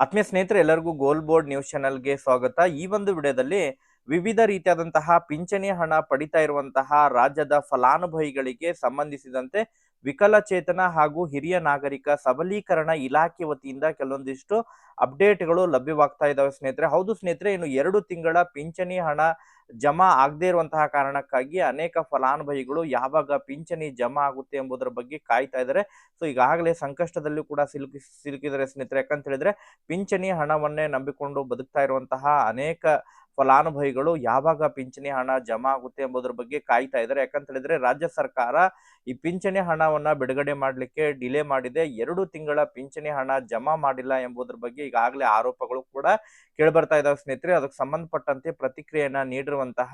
ಆತ್ಮೀಯ ಸ್ನೇಹಿತರೆ, ಎಲ್ಲರಿಗೂ ಗೋಲ್ ಬೋರ್ಡ್ ನ್ಯೂಸ್ ಚಾನೆಲ್ಗೆ ಸ್ವಾಗತ. ಈ ಒಂದು ವಿಡಿಯೋದಲ್ಲಿ ವಿವಿಧ ರೀತಿಯಾದಂತಹ ಪಿಂಚಣಿ ಹಣ ಪಡಿತಾ ಇರುವಂತಹ ರಾಜ್ಯದ ಫಲಾನುಭವಿಗಳಿಗೆ ಸಂಬಂಧಿಸಿದಂತೆ ವಿಕಲಚೇತನ ಹಾಗೂ ಹಿರಿಯ ನಾಗರಿಕ ಸಬಲೀಕರಣ ಇಲಾಖೆ ವತಿಯಿಂದ ಕೆಲವೊಂದಿಷ್ಟು ಅಪ್ಡೇಟ್ಗಳು ಲಭ್ಯವಾಗ್ತಾ ಇದಾವೆ ಸ್ನೇಹಿತರೆ. ಹೌದು ಸ್ನೇಹಿತರೆ, ಇನ್ನು ಎರಡು ತಿಂಗಳ ಪಿಂಚಣಿ ಹಣ ಜಮಾ ಆಗದೇ ಇರುವಂತಹ ಕಾರಣಕ್ಕಾಗಿ ಅನೇಕ ಫಲಾನುಭವಿಗಳು ಯಾವಾಗ ಪಿಂಚಣಿ ಜಮಾ ಆಗುತ್ತೆ ಎಂಬುದರ ಬಗ್ಗೆ ಕಾಯ್ತಾ ಇದ್ದಾರೆ ಸೊ, ಈಗಾಗಲೇ ಸಂಕಷ್ಟದಲ್ಲೂ ಕೂಡ ಸಿಲುಕಿ ಸಿಲುಕಿದರೆ ಸ್ನೇಹಿತರೆ. ಯಾಕಂತ ಹೇಳಿದ್ರೆ, ಪಿಂಚಣಿ ಹಣವನ್ನೇ ನಂಬಿಕೊಂಡು ಬದುಕ್ತಾ ಇರುವಂತಹ ಅನೇಕ ಫಲಾನುಭವಿಗಳು ಯಾವಾಗ ಪಿಂಚಣಿ ಹಣ ಜಮಾ ಆಗುತ್ತೆ ಎಂಬುದರ ಬಗ್ಗೆ ಕಾಯ್ತಾ ಇದ್ದಾರೆ ಯಾಕಂತ ಹೇಳಿದ್ರೆ, ರಾಜ್ಯ ಸರ್ಕಾರ ಈ ಪಿಂಚಣಿ ಹಣವನ್ನ ಬಿಡುಗಡೆ ಮಾಡಲಿಕ್ಕೆ ಡಿಲೇ ಮಾಡಿದೆ. ಎರಡು ತಿಂಗಳ ಪಿಂಚಣಿ ಹಣ ಜಮಾ ಮಾಡಿಲ್ಲ ಎಂಬುದರ ಬಗ್ಗೆ ಈಗಾಗಲೇ ಆರೋಪಗಳು ಕೂಡ ಕೇಳ್ಬರ್ತಾ ಇದಾವೆ ಸ್ನೇಹಿತರೆ. ಅದಕ್ಕೆ ಸಂಬಂಧಪಟ್ಟಂತೆ ಪ್ರತಿಕ್ರಿಯೆಯನ್ನ ನೀಡಿರುವಂತಹ,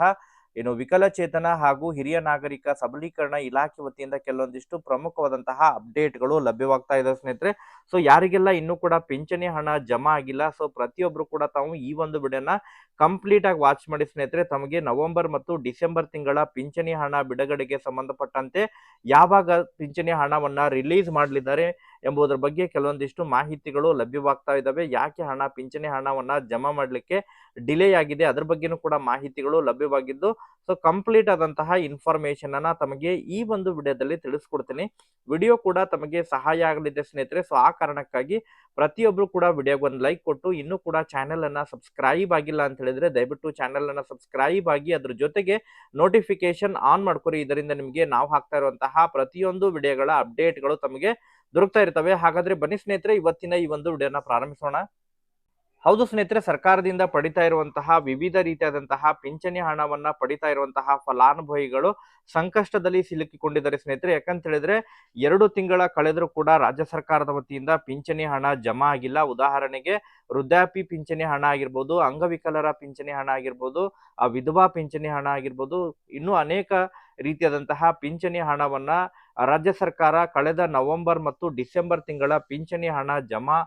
ಏನು, ವಿಕಲಚೇತನ ಹಾಗೂ ಹಿರಿಯ ನಾಗರಿಕ ಸಬಲೀಕರಣ ಇಲಾಖೆ ವತಿಯಿಂದ ಕೆಲವೊಂದಿಷ್ಟು ಪ್ರಮುಖವಾದಂತಹ ಅಪ್ಡೇಟ್ಗಳು ಲಭ್ಯವಾಗ್ತಾ ಇದಾವೆ ಸ್ನೇಹಿತರೆ. ಸೊ, ಯಾರಿಗೆಲ್ಲ ಇನ್ನೂ ಕೂಡ ಪಿಂಚಣಿ ಹಣ ಜಮಾ ಆಗಿಲ್ಲ, ಸೊ, ಪ್ರತಿಯೊಬ್ರು ಕೂಡ ತಾವು ಈ ಒಂದು ವಿಡಿಯೋನ ಕಂಪ್ಲೀಟ್ ಆಗಿ ವಾಚ್ ಮಾಡಿ ಸ್ನೇಹಿತರೆ. ತಮಗೆ ನವೆಂಬರ್ ಮತ್ತು ಡಿಸೆಂಬರ್ ತಿಂಗಳ ಪಿಂಚಣಿ ಹಣ ಬಿಡುಗಡೆಗೆ ಸಂಬಂಧಪಟ್ಟಂತೆ ಯಾವಾಗ ಪಿಂಚಣಿ ಹಣವನ್ನ ರಿಲೀಸ್ ಮಾಡಲಿದ್ದಾರೆ ಎಂಬುದರ ಬಗ್ಗೆ ಕೆಲವೊಂದಿಷ್ಟು ಮಾಹಿತಿಗಳು ಲಭ್ಯವಾಗ್ತಾ ಇದ್ದಾವೆ ಯಾಕೆ ಹಣ, ಪಿಂಚಣಿ ಹಣವನ್ನ ಜಮಾ ಮಾಡಲಿಕ್ಕೆ ಡಿಲೇ ಆಗಿದೆ ಅದ್ರ ಬಗ್ಗೆನೂ ಕೂಡ ಮಾಹಿತಿಗಳು ಲಭ್ಯವಾಗಿದ್ದು ಸೊ ಕಂಪ್ಲೀಟ್ ಆದಂತಹ ಇನ್ಫಾರ್ಮೇಶನ್ ಅನ್ನ ತಮಗೆ ಈ ಒಂದು ವಿಡಿಯೋದಲ್ಲಿ ತಿಳಿಸ್ಕೊಡ್ತೀನಿ. ವಿಡಿಯೋ ಕೂಡ ತಮಗೆ ಸಹಾಯ ಆಗಲಿದೆ ಸ್ನೇಹಿತರೆ ಸೊ ಆ ಕಾರಣಕ್ಕಾಗಿ ಪ್ರತಿಯೊಬ್ರು ಕೂಡ ವಿಡಿಯೋಗೆ ಒಂದು ಲೈಕ್ ಕೊಟ್ಟು, ಇನ್ನೂ ಕೂಡ ಚಾನೆಲ್ ಅನ್ನ ಸಬ್ಸ್ಕ್ರೈಬ್ ಆಗಿಲ್ಲ ಅಂತ ಹೇಳಿದ್ರೆ ದಯವಿಟ್ಟು ಚಾನೆಲ್ ಅನ್ನ ಸಬ್ಸ್ಕ್ರೈಬ್ ಆಗಿ ಅದ್ರ ಜೊತೆಗೆ ನೋಟಿಫಿಕೇಶನ್ ಆನ್ ಮಾಡ್ಕೊರಿ. ಇದರಿಂದ ನಿಮಗೆ ನಾವು ಹಾಕ್ತಾ ಇರುವಂತಹ ಪ್ರತಿಯೊಂದು ವಿಡಿಯೋಗಳ ಅಪ್ಡೇಟ್ಗಳು ತಮಗೆ ದೊರಕ್ತಾ ಇರ್ತವೆ. ಹಾಗಾದ್ರೆ ಬನ್ನಿ ಸ್ನೇಹಿತರೆ, ಇವತ್ತಿನ ಈ ಒಂದು ವಿಡಿಯೋನ ಪ್ರಾರಂಭಿಸೋಣ. ಹೌದು ಸ್ನೇಹಿತರೆ, ಸರ್ಕಾರದಿಂದ ಪಡಿತಾ ಇರುವಂತಹ ವಿವಿಧ ರೀತಿಯಾದಂತಹ ಪಿಂಚಣಿ ಹಣವನ್ನ ಪಡಿತಾ ಇರುವಂತಹ ಫಲಾನುಭವಿಗಳು ಸಂಕಷ್ಟದಲ್ಲಿ ಸಿಲುಕಿಕೊಂಡಿದ್ದಾರೆ ಸ್ನೇಹಿತರೆ. ಯಾಕಂತ ಹೇಳಿದ್ರೆ ಎರಡು ತಿಂಗಳ ಕಳೆದರೂ ಕೂಡ ರಾಜ್ಯ ಸರ್ಕಾರದ ವತಿಯಿಂದ ಪಿಂಚಣಿ ಹಣ ಜಮಾ ಆಗಿಲ್ಲ. ಉದಾಹರಣೆಗೆ ವೃದ್ಧಾಪಿ ಪಿಂಚಣಿ ಹಣ ಆಗಿರ್ಬೋದು, ಅಂಗವಿಕಲರ ಪಿಂಚಣಿ ಹಣ ಆಗಿರ್ಬೋದು ವಿಧವಾ ಪಿಂಚಣಿ ಹಣ ಆಗಿರ್ಬೋದು, ಇನ್ನೂ ಅನೇಕ ರೀತಿಯಾದಂತಹ ಪಿಂಚಣಿ ಹಣವನ್ನ ರಾಜ್ಯ ಸರ್ಕಾರ ಕಳೆದ ನವೆಂಬರ್ ಮತ್ತು ಡಿಸೆಂಬರ್ ತಿಂಗಳ ಪಿಂಚಣಿ ಹಣ ಜಮಾ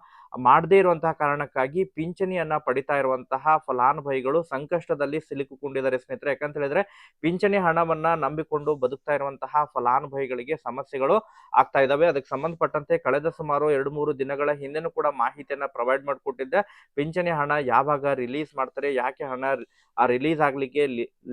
ಮಾಡದೇ ಇರುವಂತಹ ಕಾರಣಕ್ಕಾಗಿ ಪಿಂಚಣಿಯನ್ನ ಪಡಿತಾ ಇರುವಂತಹ ಫಲಾನುಭವಿಗಳು ಸಂಕಷ್ಟದಲ್ಲಿ ಸಿಲುಕಿಕೊಂಡಿದ್ದಾರೆ ಸ್ನೇಹಿತರೆ. ಯಾಕಂತ ಹೇಳಿದ್ರೆ ಪಿಂಚಣಿ ಹಣವನ್ನ ನಂಬಿಕೊಂಡು ಬದುಕ್ತಾ ಇರುವಂತಹ ಫಲಾನುಭವಿಗಳಿಗೆ ಸಮಸ್ಯೆಗಳು ಆಗ್ತಾ ಇದಾವೆ. ಅದಕ್ಕೆ ಸಂಬಂಧಪಟ್ಟಂತೆ ಕಳೆದ ಸುಮಾರು ಎರಡು ಮೂರು ದಿನಗಳ ಹಿಂದೆನೂ ಕೂಡ ಮಾಹಿತಿಯನ್ನ ಪ್ರೊವೈಡ್ ಮಾಡಿಕೊಟ್ಟಿದ್ದೆ. ಪಿಂಚಣಿ ಹಣ ಯಾವಾಗ ರಿಲೀಸ್ ಮಾಡ್ತಾರೆ, ಯಾಕೆ ಹಣ ಆ ರಿಲೀಸ್ ಆಗ್ಲಿಕ್ಕೆ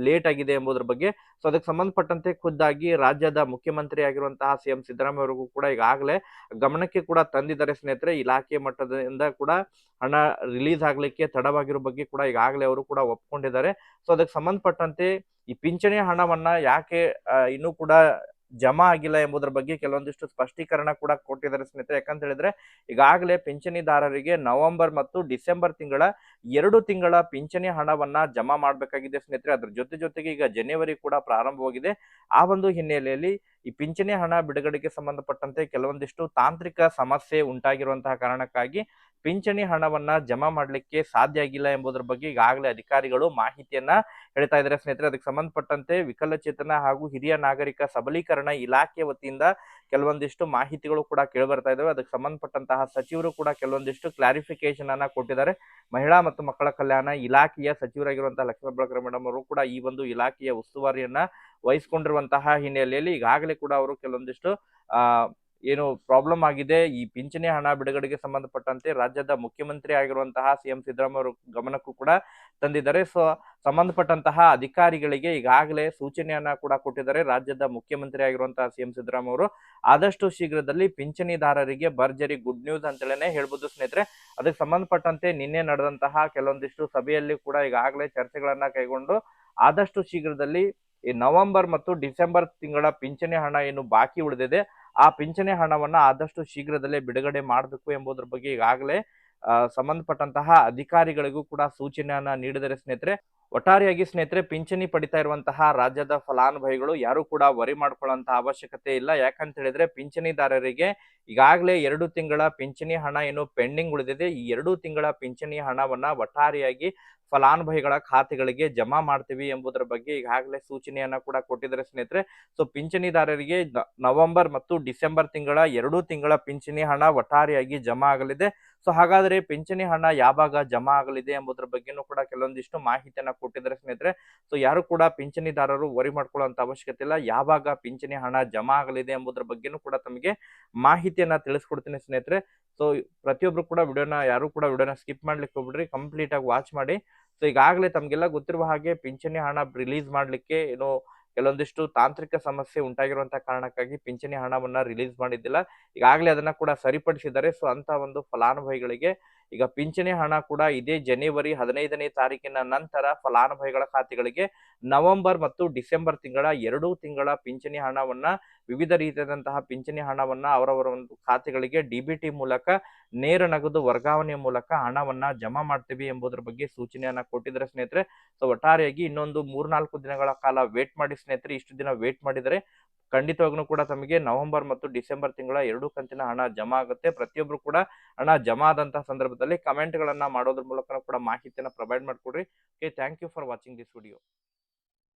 ಲೇಟ್ ಆಗಿದೆ ಎಂಬುದರ ಬಗ್ಗೆ. ಸೊ ಅದಕ್ಕೆ ಸಂಬಂಧಪಟ್ಟಂತೆ ಖುದ್ದಾಗಿ ರಾಜ್ಯದ ಮುಖ್ಯಮಂತ್ರಿ ಆಗಿರುವಂತಹ ಸಿ ಎಂ ಸಿದ್ದರಾಮಯ್ಯ ಅವರಿಗೂ ಕೂಡ ಈಗಾಗಲೇ ಗಮನಕ್ಕೆ ಕೂಡ ತಂದಿದ್ದಾರೆ ಸ್ನೇಹಿತರೆ. ಇಲಾಖೆ ಮಟ್ಟದಿಂದ ಕೂಡ ಹಣ ರಿಲೀಸ್ ಆಗ್ಲಿಕ್ಕೆ ತಡವಾಗಿರೋ ಬಗ್ಗೆ ಕೂಡ ಈಗಾಗಲೇ ಅವರು ಕೂಡ ಒಪ್ಕೊಂಡಿದ್ದಾರೆ. ಸೊ ಅದಕ್ಕೆ ಸಂಬಂಧಪಟ್ಟಂತೆ ಈ ಪಿಂಚಣಿ ಹಣವನ್ನ ಯಾಕೆ ಇನ್ನೂ ಕೂಡ ಜಮಾ ಆಗಿಲ್ಲ ಎಂಬುದರ ಬಗ್ಗೆ ಕೆಲವೊಂದಿಷ್ಟು ಸ್ಪಷ್ಟೀಕರಣ ಕೂಡ ಕೊಟ್ಟಿದ್ದಾರೆ ಸ್ನೇಹಿತರೆ. ಯಾಕಂತ ಹೇಳಿದ್ರೆ, ಈಗಾಗಲೇ ಪಿಂಚಣಿದಾರರಿಗೆ ನವೆಂಬರ್ ಮತ್ತು ಡಿಸೆಂಬರ್ ತಿಂಗಳ ಎರಡು ತಿಂಗಳ ಪಿಂಚಣಿ ಹಣವನ್ನ ಜಮಾ ಮಾಡಬೇಕಾಗಿದೆ ಸ್ನೇಹಿತರೆ. ಅದ್ರ ಜೊತೆ ಜೊತೆಗೆ ಈಗ ಜನವರಿ ಕೂಡ ಪ್ರಾರಂಭವಾಗಿದೆ. ಆ ಒಂದು ಹಿನ್ನೆಲೆಯಲ್ಲಿ ಈ ಪಿಂಚಣಿ ಹಣ ಬಿಡುಗಡೆಗೆ ಸಂಬಂಧಪಟ್ಟಂತೆ ಕೆಲವೊಂದಿಷ್ಟು ತಾಂತ್ರಿಕ ಸಮಸ್ಯೆ ಉಂಟಾಗಿರುವಂತಹ ಕಾರಣಕ್ಕಾಗಿ ಪಿಂಚಣಿ ಹಣವನ್ನ ಜಮಾ ಮಾಡಲಿಕ್ಕೆ ಸಾಧ್ಯ ಆಗಿಲ್ಲ ಎಂಬುದರ ಬಗ್ಗೆ ಈಗಾಗಲೇ ಅಧಿಕಾರಿಗಳು ಮಾಹಿತಿಯನ್ನ ಹೇಳ್ತಾ ಇದ್ದಾರೆ, ಸ್ನೇಹಿತರೆ. ಅದಕ್ಕೆ ಸಂಬಂಧಪಟ್ಟಂತೆ ವಿಕಲಚೇತನ ಹಾಗೂ ಹಿರಿಯ ನಾಗರಿಕ ಸಬಲೀಕರಣ ಇಲಾಖೆ ವತಿಯಿಂದ ಕೆಲವೊಂದಿಷ್ಟು ಮಾಹಿತಿಗಳು ಕೂಡ ಕೇಳಿಬರ್ತಾ ಇದಾವೆ. ಅದಕ್ಕೆ ಸಂಬಂಧಪಟ್ಟಂತಹ ಸಚಿವರು ಕೂಡ ಕೆಲವೊಂದಿಷ್ಟು ಕ್ಲಾರಿಫಿಕೇಶನ್ ಅನ್ನ ಕೊಟ್ಟಿದ್ದಾರೆ. ಮಹಿಳಾ ಮತ್ತು ಮಕ್ಕಳ ಕಲ್ಯಾಣ ಇಲಾಖೆಯ ಸಚಿವರಾಗಿರುವಂತಹ ಲಕ್ಷ್ಮೀ ಬಳಕರ್ ಮೇಡಮ್ ಅವರು ಕೂಡ ಈ ಒಂದು ಇಲಾಖೆಯ ಉಸ್ತುವಾರಿಯನ್ನ ವಹಿಸಿಕೊಂಡಿರುವಂತಹ ಹಿನ್ನೆಲೆಯಲ್ಲಿ ಈಗಾಗಲೇ ಕೂಡ ಅವರು ಕೆಲವೊಂದಿಷ್ಟು, ಆ ಏನು ಪ್ರಾಬ್ಲಮ್ ಆಗಿದೆ. ಈ ಪಿಂಚಣಿ ಹಣ ಬಿಡುಗಡೆಗೆ ಸಂಬಂಧಪಟ್ಟಂತೆ ರಾಜ್ಯದ ಮುಖ್ಯಮಂತ್ರಿ ಆಗಿರುವಂತಹ ಸಿಎಂ ಸಿದ್ದರಾಮಯ್ಯ ಅವರು ಗಮನಕ್ಕೂ ಕೂಡ ತಂದಿದ್ದಾರೆ. ಸೊ ಸಂಬಂಧಪಟ್ಟಂತಹ ಅಧಿಕಾರಿಗಳಿಗೆ ಈಗಾಗಲೇ ಸೂಚನೆಯನ್ನ ಕೂಡ ಕೊಟ್ಟಿದ್ದಾರೆ ರಾಜ್ಯದ ಮುಖ್ಯಮಂತ್ರಿ ಆಗಿರುವಂತಹ ಸಿಎಂ ಸಿದ್ದರಾಮಯ್ಯ ಅವರು. ಆದಷ್ಟು ಶೀಘ್ರದಲ್ಲಿ ಪಿಂಚಣಿದಾರರಿಗೆ ಭರ್ಜರಿ ಗುಡ್ ನ್ಯೂಸ್ ಅಂತೇಳಿ ಹೇಳ್ಬೋದು ಸ್ನೇಹಿತರೆ. ಅದಕ್ಕೆ ಸಂಬಂಧಪಟ್ಟಂತೆ ನಿನ್ನೆ ನಡೆದಂತಹ ಕೆಲವೊಂದಿಷ್ಟು ಸಭೆಯಲ್ಲಿ ಕೂಡ ಈಗಾಗಲೇ ಚರ್ಚೆಗಳನ್ನ ಕೈಗೊಂಡು ಆದಷ್ಟು ಶೀಘ್ರದಲ್ಲಿ ಈ ನವೆಂಬರ್ ಮತ್ತು ಡಿಸೆಂಬರ್ ತಿಂಗಳ ಪಿಂಚಣಿ ಹಣ ಏನು ಬಾಕಿ ಉಳಿದಿದೆ. ಆ ಪಿಂಚಣಿ ಹಣವನ್ನ ಆದಷ್ಟು ಶೀಘ್ರದಲ್ಲೇ ಬಿಡುಗಡೆ ಮಾಡಬೇಕು ಎಂಬುದರ ಬಗ್ಗೆ ಈಗಾಗಲೇ ಸಂಬಂಧಪಟ್ಟಂತಹ ಅಧಿಕಾರಿಗಳಿಗೂ ಕೂಡ ಸೂಚನೆಯನ್ನ ನೀಡಿದರೆ ಸ್ನೇಹಿತರೆ ಒಟ್ಟಾರೆಯಾಗಿ ಸ್ನೇಹಿತರೆ, ಪಿಂಚಣಿ ಪಡಿತಾ ಇರುವಂತಹ ರಾಜ್ಯದ ಫಲಾನುಭವಿಗಳು ಯಾರು ಕೂಡ ವರಿ ಮಾಡ್ಕೊಳ್ಳುವಂತಹ ಅವಶ್ಯಕತೆ ಇಲ್ಲ. ಯಾಕಂತ ಹೇಳಿದ್ರೆ ಪಿಂಚಣಿದಾರರಿಗೆ ಈಗಾಗಲೇ ಎರಡು ತಿಂಗಳ ಪಿಂಚಣಿ ಹಣ ಏನು ಪೆಂಡಿಂಗ್ ಉಳಿದಿದೆ. ಈ ಎರಡು ತಿಂಗಳ ಪಿಂಚಣಿ ಹಣವನ್ನ ಒಟ್ಟಾರೆಯಾಗಿ ಫಲಾನುಭವಿಗಳ ಖಾತೆಗಳಿಗೆ ಜಮಾ ಮಾಡ್ತೀವಿ ಎಂಬುದರ ಬಗ್ಗೆ ಈಗಾಗಲೇ ಸೂಚನೆಯನ್ನ ಕೂಡ ಕೊಟ್ಟಿದ್ದಾರೆ ಸ್ನೇಹಿತರೆ. ಸೊ ಪಿಂಚಣಿದಾರರಿಗೆ ನವೆಂಬರ್ ಮತ್ತು ಡಿಸೆಂಬರ್ ತಿಂಗಳ ಎರಡು ತಿಂಗಳ ಪಿಂಚಣಿ ಹಣ ಒಟ್ಟಾರೆಯಾಗಿ ಜಮಾ ಆಗಲಿದೆ. ಸೊ ಹಾಗಾದ್ರೆ ಪಿಂಚಣಿ ಹಣ ಯಾವಾಗ ಜಮಾ ಆಗಲಿದೆ ಎಂಬುದರ ಬಗ್ಗೆನೂ ಕೂಡ ಕೆಲವೊಂದಿಷ್ಟು ಮಾಹಿತಿಯನ್ನ ಕೊಟ್ಟಿದ್ದಾರೆ ಸ್ನೇಹಿತರೆ, ಸೊ ಯಾರು ಕೂಡ ಪಿಂಚಣಿದಾರರು ವರಿ ಮಾಡ್ಕೊಳ್ಳುವಂತ ಅವಶ್ಯಕತೆ ಇಲ್ಲ. ಯಾವಾಗ ಪಿಂಚಣಿ ಹಣ ಜಮಾ ಆಗಲಿದೆ ಎಂಬುದರ ಬಗ್ಗೆನೂ ಕೂಡ ತಮಗೆ ಮಾಹಿತಿಯನ್ನ ತಿಳಿಸ್ಕೊಡ್ತೀನಿ ಸ್ನೇಹಿತರೆ. ಸೊ ಪ್ರತಿಯೊಬ್ರು ಕೂಡ ವಿಡಿಯೋನ, ಯಾರು ಕೂಡ ವಿಡಿಯೋನ ಸ್ಕಿಪ್ ಮಾಡ್ಲಿಕ್ಕೆ ಹೋಗ್ಬಿಡ್ರಿ ಕಂಪ್ಲೀಟ್ ಆಗಿ ವಾಚ್ ಮಾಡಿ. ಸೊ ಈಗಾಗಲೇ ತಮಗೆಲ್ಲ ಗೊತ್ತಿರುವ ಹಾಗೆ ಪಿಂಚಣಿ ಹಣ ರಿಲೀಸ್ ಮಾಡ್ಲಿಕ್ಕೆ ಏನೋ ಕೆಲವೊಂದಿಷ್ಟು ತಾಂತ್ರಿಕ ಸಮಸ್ಯೆ ಉಂಟಾಗಿರುವಂತಹ ಕಾರಣಕ್ಕಾಗಿ ಪಿಂಚಣಿ ಹಣವನ್ನ ರಿಲೀಸ್ ಮಾಡಿದ್ದಿಲ್ಲ. ಈಗಾಗಲೇ ಅದನ್ನ ಕೂಡ ಸರಿಪಡಿಸಿದ್ದಾರೆ. ಸೊ ಅಂತ ಒಂದು ಫಲಾನುಭವಿಗಳಿಗೆ ಈಗ ಪಿಂಚಣಿ ಹಣ ಕೂಡ ಇದೇ ಜನವರಿ ಹದಿನೈದನೇ ತಾರೀಕಿನ ನಂತರ ಫಲಾನುಭವಿಗಳ ಖಾತೆಗಳಿಗೆ ನವೆಂಬರ್ ಮತ್ತು ಡಿಸೆಂಬರ್ ತಿಂಗಳ ಎರಡೂ ತಿಂಗಳ ಪಿಂಚಣಿ ಹಣವನ್ನ, ವಿವಿಧ ರೀತಿಯಾದಂತಹ ಪಿಂಚಣಿ ಹಣವನ್ನ ಅವರವರ ಒಂದು ಖಾತೆಗಳಿಗೆ ಡಿಬಿಟಿ ಮೂಲಕ ನೇರ ನಗದು ವರ್ಗಾವಣೆಯ ಮೂಲಕ ಹಣವನ್ನ ಜಮಾ ಮಾಡ್ತೀವಿ ಎಂಬುದರ ಬಗ್ಗೆ ಸೂಚನೆಯನ್ನ ಕೊಟ್ಟಿದ್ದಾರೆ ಸ್ನೇಹಿತರೆ ಸೊ ಒಟ್ಟಾರೆಯಾಗಿ ಇನ್ನೊಂದು ಮೂರ್ನಾಲ್ಕು ದಿನಗಳ ಕಾಲ ವೇಟ್ ಮಾಡಿ ಸ್ನೇಹಿತರೆ, ಇಷ್ಟು ದಿನ ವೇಟ್ ಮಾಡಿದರೆ ಖಂಡಿತವಾಗ್ಲೂ ಕೂಡ ತಮಗೆ ನವೆಂಬರ್ ಮತ್ತು ಡಿಸೆಂಬರ್ ತಿಂಗಳ ಎರಡೂ ಕಂತಿನ ಹಣ ಜಮಾ ಆಗುತ್ತೆ. ಪ್ರತಿಯೊಬ್ರು ಕೂಡ ಹಣ ಜಮಾ ಆದಂತಹ ಸಂದರ್ಭದಲ್ಲಿ ಕಮೆಂಟ್ ಗಳನ್ನ ಮಾಡೋದ್ರ ಮೂಲಕ ಕೂಡ ಮಾಹಿತಿಯನ್ನು ಪ್ರೊವೈಡ್ ಮಾಡಿಕೊಡ್ರಿ. Okay thank you for watching this video